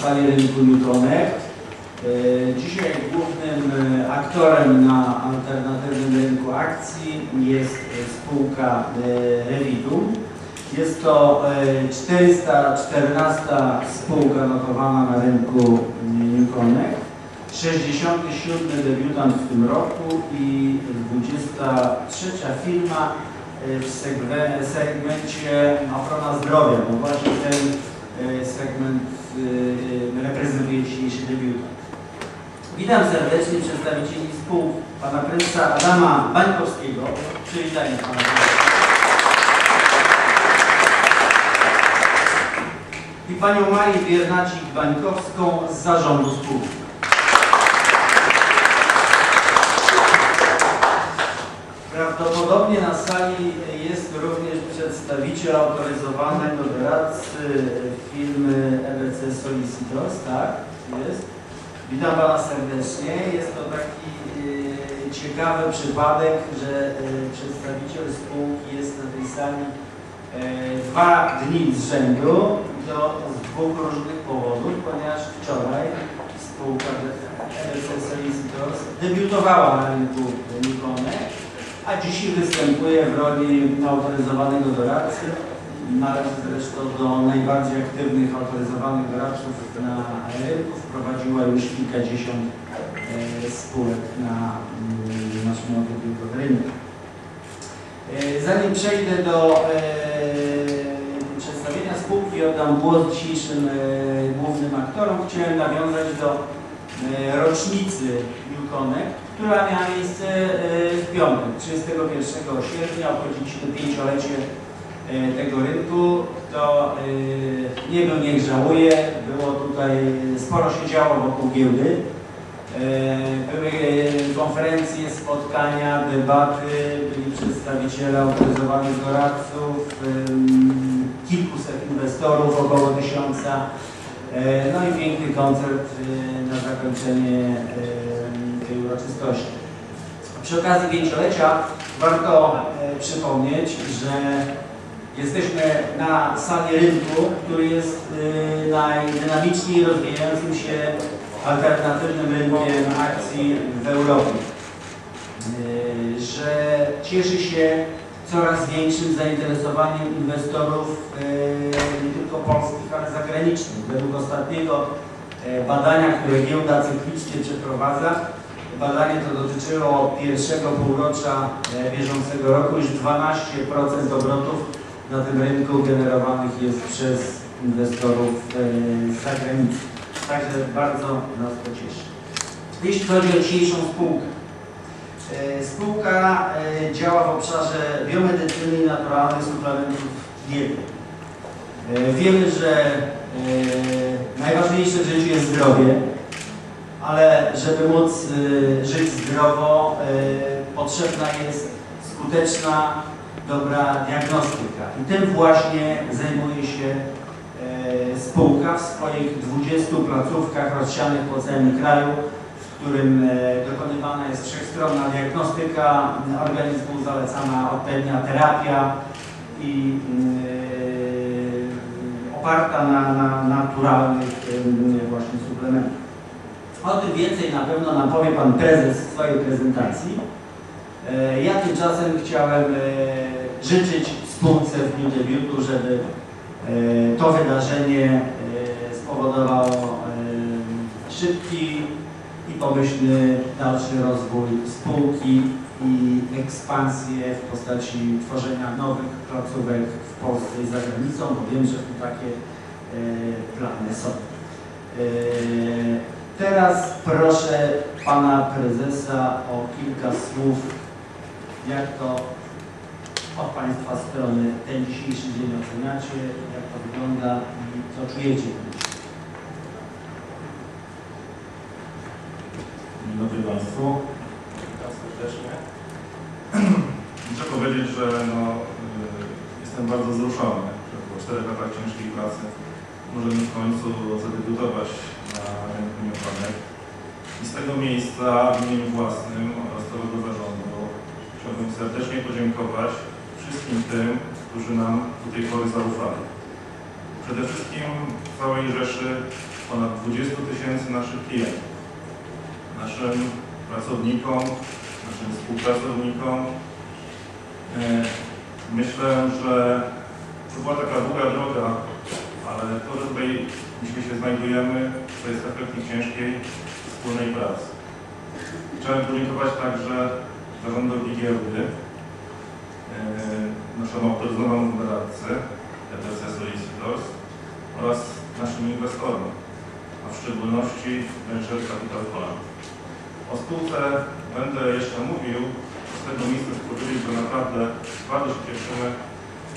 sali rynku Newtonek. E, Dzisiaj głównym e, aktorem na alternatywnym rynku akcji jest e, spółka e, Revidum. Jest to e, 414 spółka notowana na rynku Newtonek. 67 debiutant w tym roku i 23 firma e, w segmencie ochrona zdrowia, bo właśnie ten e, segment e, reprezentuje dzisiejszy debiutant. Witam serdecznie przedstawicieli spółki pana prezesa Adama Bańkowskiego. Przywitajmy pana. I panią Marię Biernacik-Bańkowską z zarządu spółki. Prawdopodobnie na sali jest również przedstawiciel autoryzowanego doradcy firmy EBC Solicitors, tak? Jest. Witam Pana serdecznie. Jest to taki e, ciekawy przypadek, że e, przedstawiciel spółki jest na tej sali e, dwa dni z rzędu to z dwóch różnych powodów, ponieważ wczoraj spółka EBC Solicitors debiutowała na rynku Nikone, a dzisiaj występuje w roli autoryzowanego doradcy. Należy zresztą do najbardziej aktywnych autoryzowanych doradców na rynku. Wprowadziła już kilkadziesiąt e, spółek na mm, naszym tylko rynku. E, Zanim przejdę do e, przedstawienia spółki, oddam głos dzisiejszym głównym aktorom. Chciałem nawiązać do rocznicy Newconek, która miała miejsce e, w piątek, 31 sierpnia. Obchodziliśmy pięciolecie e, tego rynku. To e, nie wiem, niech żałuję. Było tutaj, sporo się działo wokół giełdy. Były konferencje, spotkania, debaty, byli przedstawiciele autoryzowanych doradców, kilkuset inwestorów, około tysiąca. No i piękny koncert na zakończenie tej uroczystości. Przy okazji pięciolecia warto e, przypomnieć, że jesteśmy na sali rynku, który jest e, najdynamiczniej rozwijającym się alternatywnym rynkiem akcji w Europie. E, Że cieszy się coraz większym zainteresowaniem inwestorów e, nie tylko polskich, ale zagranicznych. Według ostatniego e, badania, które giełda cyklicznie przeprowadza, badanie to dotyczyło pierwszego półrocza e, bieżącego roku, już 12% obrotów na tym rynku generowanych jest przez inwestorów e, z zagranicy. Także bardzo nas to cieszy. Jeśli chodzi o dzisiejszą spółkę. E, Spółka działa w obszarze biomedycyny i naturalnych suplementów diety. Wiemy, że najważniejsze w życiu jest zdrowie, ale żeby móc e, żyć zdrowo, e, potrzebna jest skuteczna, dobra diagnostyka. I tym właśnie zajmuje się e, spółka w swoich 20 placówkach rozsianych po całym kraju, w którym dokonywana jest wszechstronna diagnostyka organizmu, zalecana odpowiednia terapia i oparta na, na naturalnych właśnie suplementach. O tym więcej na pewno nam powie Pan Prezes w swojej prezentacji. E, Ja tymczasem chciałem e, życzyć spółce w dniu debiutu, żeby e, to wydarzenie spowodowało szybki i pomyślny dalszy rozwój spółki i ekspansję w postaci tworzenia nowych placówek w Polsce i za granicą, bo wiem, że tu takie plany są. Teraz proszę Pana Prezesa o kilka słów, jak to od Państwa strony ten dzisiejszy dzień oceniacie, jak to wygląda i co czujecie. Dzień dobry Państwu. Witam serdecznie. Muszę powiedzieć, że no, y, jestem bardzo wzruszony, że po czterech latach ciężkiej pracy możemy w końcu zadebiutować I z tego miejsca w imieniu własnym oraz całego zarządu chciałbym serdecznie podziękować wszystkim tym, którzy nam do tej pory zaufali. Przede wszystkim całej rzeszy ponad 20 tysięcy naszych klientów, naszym pracownikom, naszym współpracownikom. E, Myślę, że to była taka długa droga, ale to, że tutaj dzisiaj się znajdujemy, to jest efekt ciężkiej wspólnej pracy. Chciałem podziękować także zarządowi giełdy, e, naszemu autoryzowanemu doradcy, ETC Solicitors oraz naszym inwestorom, a w szczególności Venture Capital Poland. O spółce będę jeszcze mówił, z tego miejsca powiedzieć, że naprawdę bardzo się cieszymy,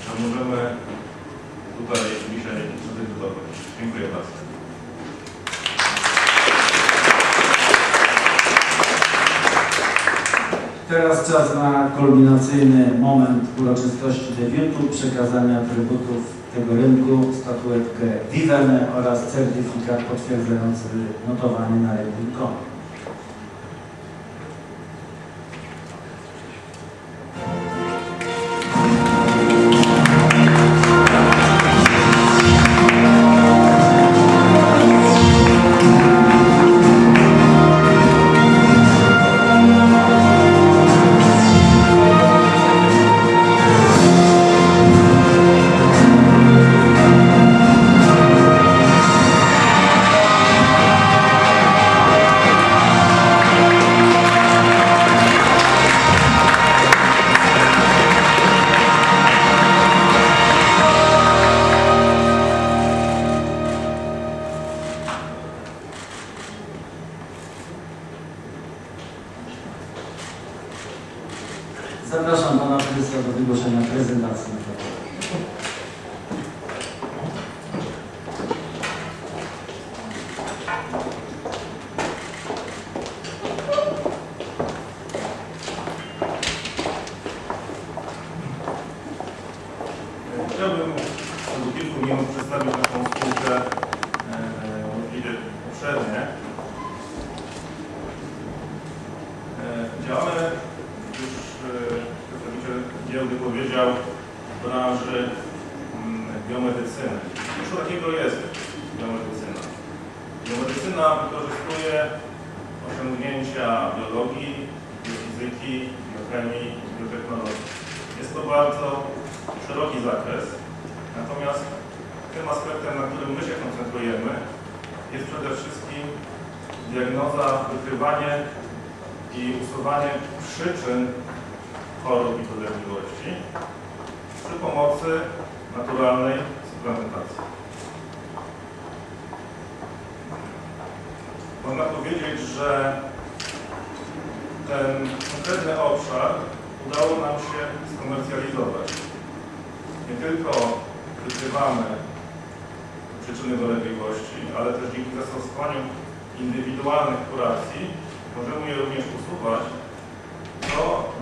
że możemy tutaj zadebiutować. Dziękuję bardzo. Teraz czas na kulminacyjny moment uroczystości debiutu, przekazania atrybutów tego rynku, statuetkę Vivene oraz certyfikat potwierdzający notowanie na rynku Prezesa do wygłoszenia prezentacji. Chciałbym w ciągu kilku minut przedstawić naszą spółkę e, możliwie obszernie. E, Działamy, już e, przedstawiciel giełdy powiedział, branży mm, biomedycyny. Co takiego jest biomedycyna? Biomedycyna wykorzystuje osiągnięcia biologii, biofizyki, biochemii, biotechnologii. Jest to bardzo szeroki zakres, natomiast tym aspektem, na którym my się koncentrujemy, jest przede wszystkim diagnoza, wykrywanie i usuwanie przyczyn chorób i dolegliwości przy pomocy naturalnej suplementacji. Można powiedzieć, że ten konkretny obszar udało nam się skomercjalizować. Nie tylko wykrywamy przyczyny dolegliwości, ale też dzięki zastosowaniu indywidualnych kuracji możemy je również usuwać,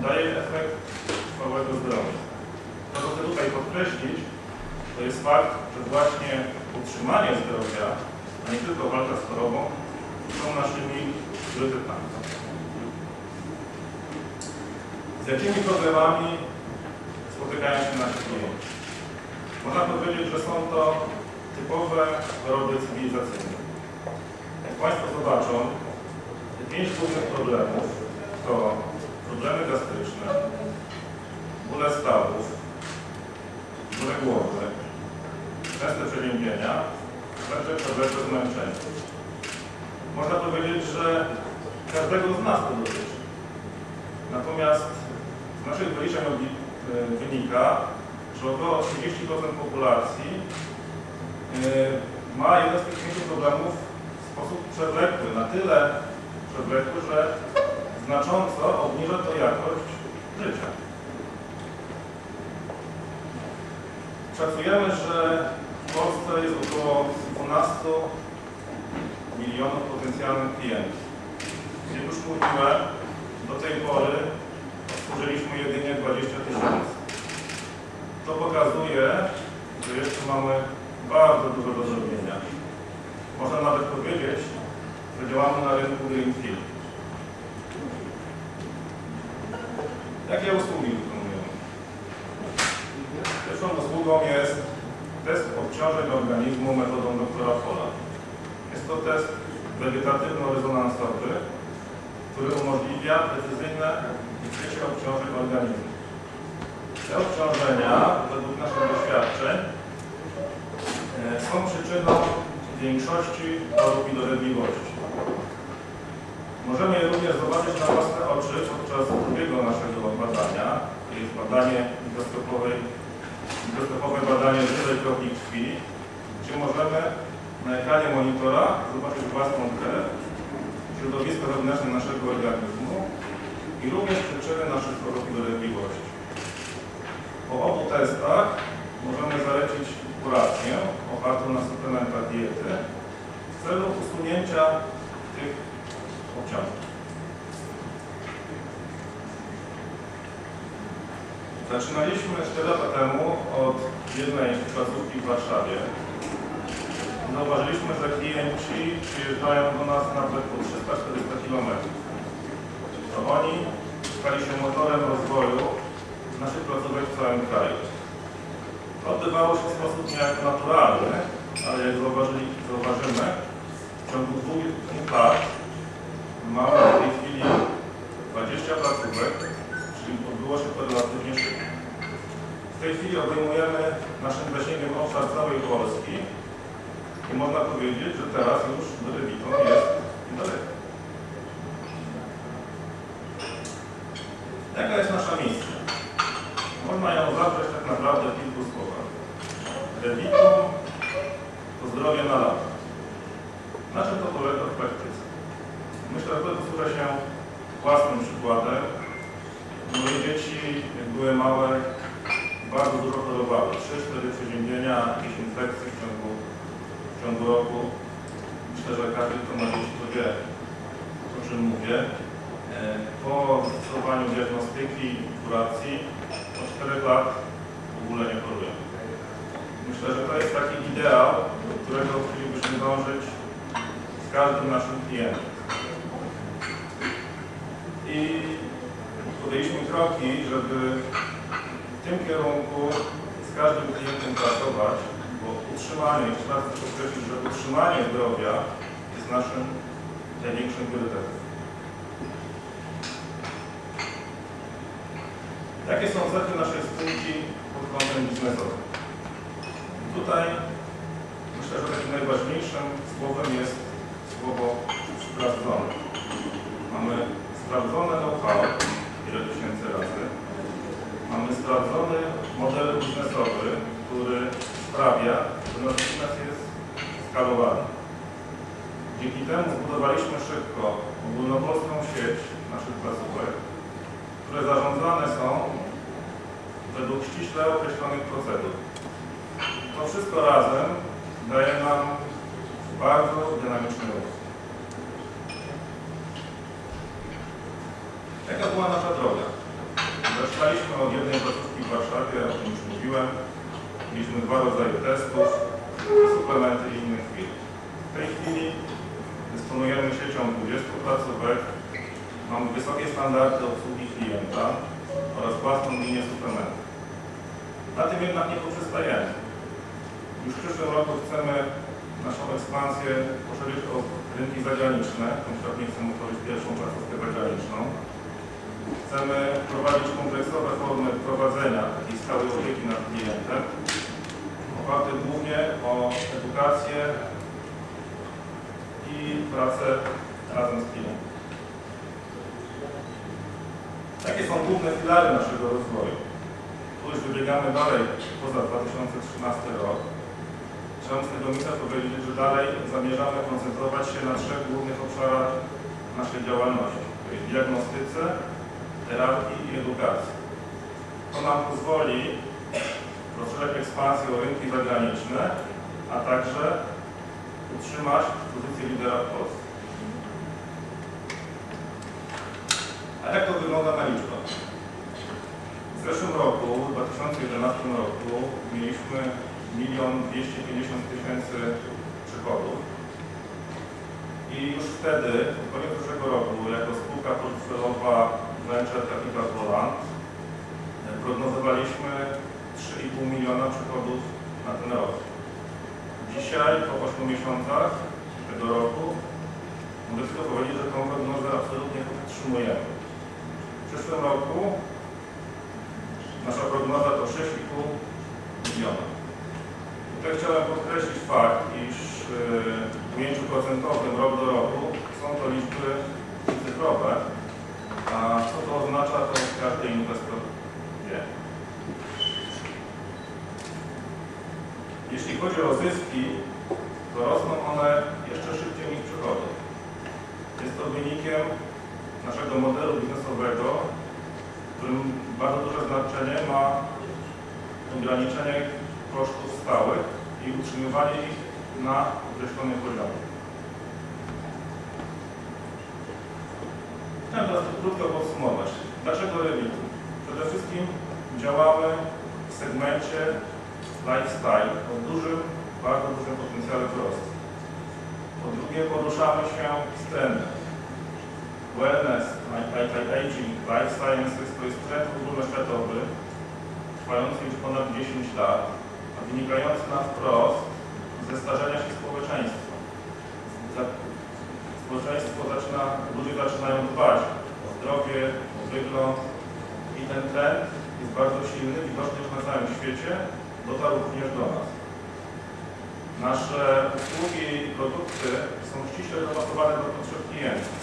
daje efekt trwałego zdrowia. To, co chcę tutaj podkreślić, to jest fakt, że właśnie utrzymanie zdrowia, a nie tylko walka z chorobą, są naszymi priorytetami. Z jakimi problemami spotykają się nasi klienci? Można powiedzieć, że są to typowe choroby cywilizacyjne. Jak Państwo zobaczą, pięć głównych problemów to problemy gastryczne, bóle stawów, bóle głowy, częste przeziębienia, także przewlekłe zmęczenie. Można powiedzieć, że każdego z nas to dotyczy. Natomiast z naszych wyliczeń e, wynika, że około 30% populacji e, ma jeden z tych pięciu problemów w sposób przewlekły, na tyle przewlekły, że znacząco obniża to jakość życia. Szacujemy, że w Polsce jest około 12 milionów potencjalnych klientów. Jak już mówiłem, do tej pory obsłużyliśmy jedynie 20 tysięcy. To pokazuje, że jeszcze mamy bardzo dużo do zrobienia. Można nawet powiedzieć, że działamy na rynku Greenfield. Jakie usługi wykonujemy? Pierwszą usługą jest test obciążeń organizmu metodą doktora Fola. Jest to test wegetatywno-rezonansowy, który umożliwia precyzyjne wykrycie obciążeń organizmu. Te obciążenia, według naszych doświadczeń, e, są przyczyną większości chorób i dolegliwości. Możemy je również zobaczyć na własne oczy podczas drugiego naszego badania, to jest badanie mikroskopowej, mikroskopowe badanie żywej kropli krwi, gdzie możemy na ekranie monitora zobaczyć własną krew, środowisko wewnętrzne naszego organizmu i również przyczyny naszych chorób i dolegliwości. Po obu testach możemy zalecić kurację opartą na suplementach diety w celu usunięcia tych obciążeń. Zaczynaliśmy 4 lata temu od jednej placówki w Warszawie. Zauważyliśmy, że klienci przyjeżdżają do nas nawet po 300-400 km. To oni stali się motorem rozwoju naszych placówek w całym kraju. To odbywało się w sposób niejako naturalny, ale jak zauważyli, zauważymy, w ciągu dwóch, lat mamy w tej chwili 20 placówek, czyli odbyło się to relatywnie szybko. W tej chwili obejmujemy naszym zasięgiem obszar całej Polski i można powiedzieć, że teraz już Rewitą jest niedaleko. Jaka jest nasza misja? Można ją zawrzeć tak naprawdę w kilku słowach. Rewitum to zdrowie na lata. Na czym to polega w praktyce? Myślę, że to posłużę się własnym przykładem. Moje dzieci, jak były małe, bardzo dużo chorowały. 3-4 przeziębienia, jakieś infekcje w ciągu, w ciągu roku. Myślę, że każdy, kto ma dzieci, to wie, o czym mówię. E, Po zastosowaniu diagnostyki i kuracji od 4 lat w ogóle nie chorują. Myślę, że to jest taki ideał, do którego chcielibyśmy dążyć z każdym naszym klientem. I podjęliśmy kroki, żeby w tym kierunku każdym klientem pracować, bo utrzymanie, chcę podkreślić, że utrzymanie zdrowia jest naszym największym priorytetem. Jakie są cechy naszej spółki pod kątem biznesowym? Tutaj myślę, że takim najważniejszym słowem jest słowo sprawdzone. Mamy sprawdzone know-how, wiele tysięcy razy. Mamy sprawdzony model biznesowy, który sprawia, że nasz biznes jest skalowany. Dzięki temu zbudowaliśmy szybko ogólnopolską sieć naszych placówek, które zarządzane są według ściśle określonych procedur. To wszystko razem daje nam bardzo dynamiczny ruch. Jaka była nasza? Zaczynaliśmy od jednej placówki w Warszawie, o tym już mówiłem. Mieliśmy dwa rodzaje testów, suplementy i innych firm. W tej chwili dysponujemy siecią 20 placówek, mamy wysokie standardy obsługi klienta oraz własną linię suplementów. Na tym jednak nie poprzestajemy. Już w przyszłym roku chcemy naszą ekspansję poszerzyć o rynki zagraniczne, konkretnie chcemy otworzyć pierwszą placówkę zagraniczną. Chcemy prowadzić kompleksowe formy prowadzenia takiej stałej opieki nad klientem, oparte głównie o edukację i pracę razem z klientem. Jakie są główne filary naszego rozwoju? Tu już wybiegamy dalej poza 2013 rok. Trzeba z tego miejsca powiedzieć, że dalej zamierzamy koncentrować się na trzech głównych obszarach naszej działalności. Jest diagnostyce, terapii i edukacji. To nam pozwoli rozszerzyć ekspansję o rynki zagraniczne, a także utrzymać pozycję lidera w Polsce. A jak to wygląda na liczbach? W zeszłym roku, w 2011 roku, mieliśmy 1 250 tysięcy przychodów. I już wtedy, w koniec zeszłego roku, jako spółka portfelowa Venture Capital Poland, prognozowaliśmy 3,5 miliona przychodów na ten rok. Dzisiaj, po 8 miesiącach, tego roku, mogę tylko powiedzieć, że tą prognozę absolutnie podtrzymujemy. W przyszłym roku nasza prognoza to 6,5 miliona. Tutaj chciałem podkreślić fakt, iż yy, w ujęciu procentowym rok do roku są to liczby cyfrowe, co to oznacza, to każdy inwestor wie. Jeśli chodzi o zyski, to rosną one jeszcze szybciej niż przychody. Jest to wynikiem naszego modelu biznesowego, w którym bardzo duże znaczenie ma ograniczenie kosztów stałych i utrzymywanie ich na określonym poziomie. Chciałem teraz krótko podsumować. Dlaczego Revitu? Przede wszystkim działamy w segmencie lifestyle o dużym, bardzo dużym potencjale wzrostu. Po drugie, poruszamy się z trendem. Wellness, anti-aging, life sciences to jest trend ogólnoświatowy, trwający już ponad 10 lat, a wynikający na wprost ze starzenia się społeczeństwa. Społeczeństwo zaczyna, ludzie zaczynają dbać zdrowie, wygląd i ten trend jest bardzo silny, widoczny już na całym świecie, dotarł również do nas. Nasze usługi i produkty są ściśle dopasowane do potrzeb klientów.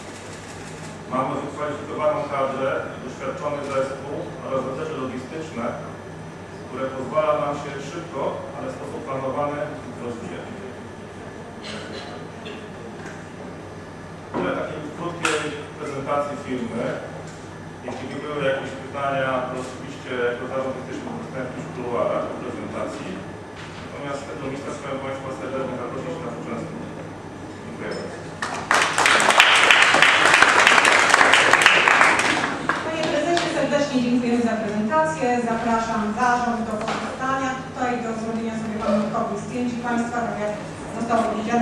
Mamy wykwalifikowaną kadrę, doświadczony zespół oraz zatecze logistyczne, które pozwala nam się szybko, ale w sposób planowany rozwijać. Tyle takiej krótkiej firmy. Jeśli by były jakieś pytania, to oczywiście jako zarząd jesteśmy dostępni w kuluarach do prezentacji. Natomiast z tego miejsca chciałem Państwa serdecznie zaprosić na uczestnictwo. Dziękuję bardzo. Panie prezesie, serdecznie dziękujemy za prezentację. Zapraszam zarząd do pytania. Tutaj do zrobienia sobie pamiątkowych zdjęć Państwa, tak jak zostało.